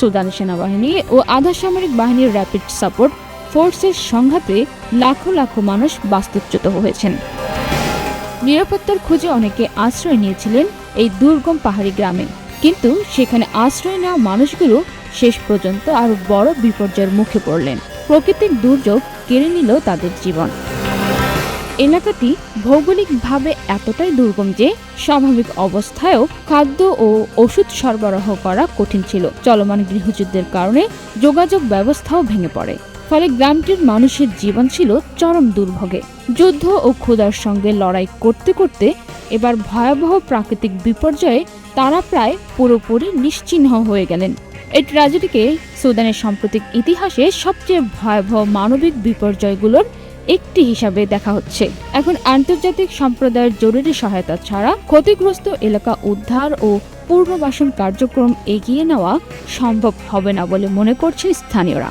Sudan সেনাবাহিনী ও আধা সামরিক বাহিনীর র্যাপিড সাপোর্ট ফোর্সের সংঘাতে লাখো লাখো মানুষ বাস্তুচ্যুত হয়েছেন। নিরাপত্তার খোঁজে অনেকে আশ্রয় নিয়েছিলেন এই দুর্গম পাহাড়ি গ্রামে। কিন্তু সেখানে আশ্রয় নেওয়া মানুষগুলো শেষ পর্যন্ত আরও বড় বিপর্যয়ের মুখে পড়লেন। প্রকৃতির দুর্যোগ কেড়ে নিল তাদের জীবন। এলাকাটি ভৌগোলিকভাবে এতটাই দুর্গম যে স্বাভাবিক অবস্থায়ও খাদ্য ও ওষুধ সরবরাহ করা কঠিন ছিল। চলমান গৃহযুদ্ধের কারণে যোগাযোগ ব্যবস্থাও ভেঙে পড়ে। ফলে গ্রামটির মানুষের জীবন ছিল চরম দুর্ভোগে। যুদ্ধ ও ক্ষুধার সঙ্গে লড়াই করতে করতে এবার ভয়াবহ প্রাকৃতিক বিপর্যয়ে তারা প্রায় পুরোপুরি নিশ্চিহ্ন হয়ে গেলেন। এই ট্র্যাজেডিকে সুদানের সাম্প্রতিক ইতিহাসে সবচেয়ে ভয়াবহ মানবিক বিপর্যয়গুলোর একটি হিসাবে দেখা হচ্ছে। এখন আন্তর্জাতিক সম্প্রদায়ের জরুরি সহায়তা ছাড়া ক্ষতিগ্রস্ত এলাকা উদ্ধার ও পুনর্বাসন কার্যক্রম এগিয়ে নেওয়া সম্ভব হবে না বলে মনে করছে স্থানীয়রা।